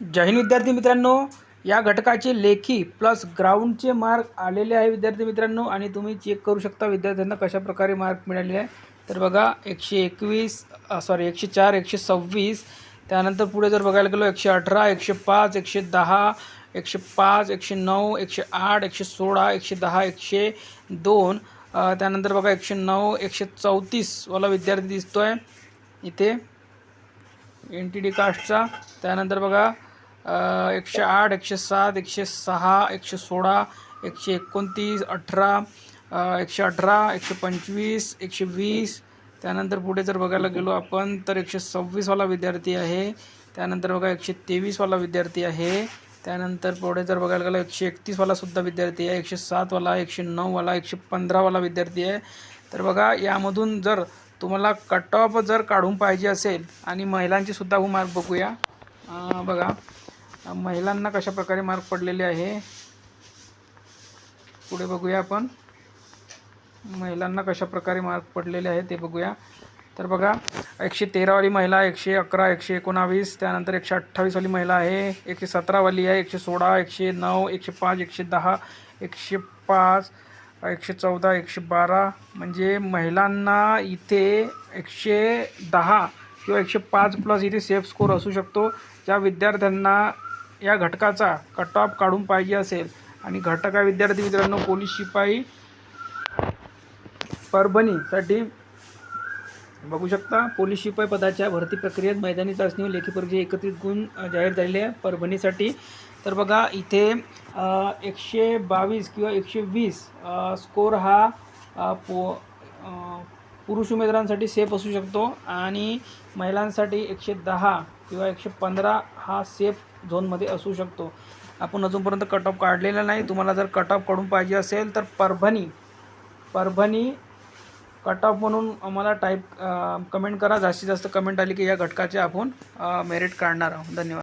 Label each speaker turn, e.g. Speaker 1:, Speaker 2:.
Speaker 1: जय हिंद विद्यार्थी मित्रांनो. या घटकाचे लेखी प्लस ग्राउंडचे मार्क आलेले आहे विद्यार्थी मित्रांनो. आणि तुम्ही चेक करू शकता विद्यार्थ्यांना कशाप्रकारे मार्क मिळालेले आहे. तर बघा एकशे एकवीस सॉरी एकशे चार एकशे सव्वीस. त्यानंतर पुढे जर बघायला गेलो एकशे अठरा एकशे पाच एकशे दहा एकशे पाच एकशे नऊ एकशे आठ एकशे सोळा एकशे दहा एकशे दोन. त्यानंतर बघा एकशे नऊ एकशे चौतीसवाला विद्यार्थी दिसतो आहे इथे एन टी डी कास्टचा त्यानंतर बघा एकशे आठ एकशे सात एकशे सहा एकशे सोळा एकशे एकोणतीस अठरा एकशे अठरा एकशे पंचवीस एकशे वीस. त्यानंतर पुढे जर बघायला गेलो आपण तर एकशे सव्वीसवाला विद्यार्थी आहे. त्यानंतर बघा एकशे तेवीसवाला विद्यार्थी आहे. त्यानंतर पुढे जर बघायला गेलो एकशे एकतीसवालासुद्धा विद्यार्थी आहे. एकशे सातवाला एकशे नऊवाला एकशे पंधरावाला विद्यार्थी आहे. तर बघा यामधून जर तुम्हाला कट ऑफ जर काढून पाहिजे असेल आणि महिलांची सुद्धा मार्क बघूया. बघा. महिलांना कशा प्रकारे मार्क पडलेले आहे? पुढे बघूया आपण. महिलांना कशा प्रकारे मार्क पडलेले आहे ते बघूया. तर बघा एकशे तेरावाली महिला एकशे अकरा एकशे एकोणावीस त्यानंतर एकशे अठ्ठावीसवाली महिला आहे एकशे सतरावाली आहे एकशे सोळा एकशे नऊ एकशे पाच एकशे दहा एकशे पाच एकशे चौदा एकशे बारा. म्हणजे महिलांना इथे एकशे दहा किंवा एकशे पाच प्लस इथे सेफ स्कोर असू शकतो. ज्या विद्यार्थ्यांना या घटकाचा कट ऑफ काढून पाहिजे असेल. आणि घटक हा विद्यार्थी मित्रांनो पोलीस शिपाई परभणीसाठी बघू शकता पोलीस शिपाई पदाच्या भरती प्रक्रियेत मैदानी चाचणी व लेखी परीक्षा एकत्रित गुण जाहीर झालेले आहे परभणीसाठी. तर बघा इथे एकशे बावीस किंवा एकशे वीस स्कोर हा पो पुरुष उमेदवारांसाठी सेफ असू शकतो आणि महिलांसाठी एकशे दहा किंवा एकशे पंधरा हा सेफ झोनमध्ये असू शकतो. आपण अजूनपर्यंत कट ऑफ काढलेला नाही. तुम्हाला जर कट ऑफ काढून पाहिजे असेल तर परभणी परभणी कट ऑफ म्हणून आम्हाला टाईप कमेंट करा. जास्तीत जास्त कमेंट आली की या घटकाचे आपण मेरिट काढणार आहोत. धन्यवाद.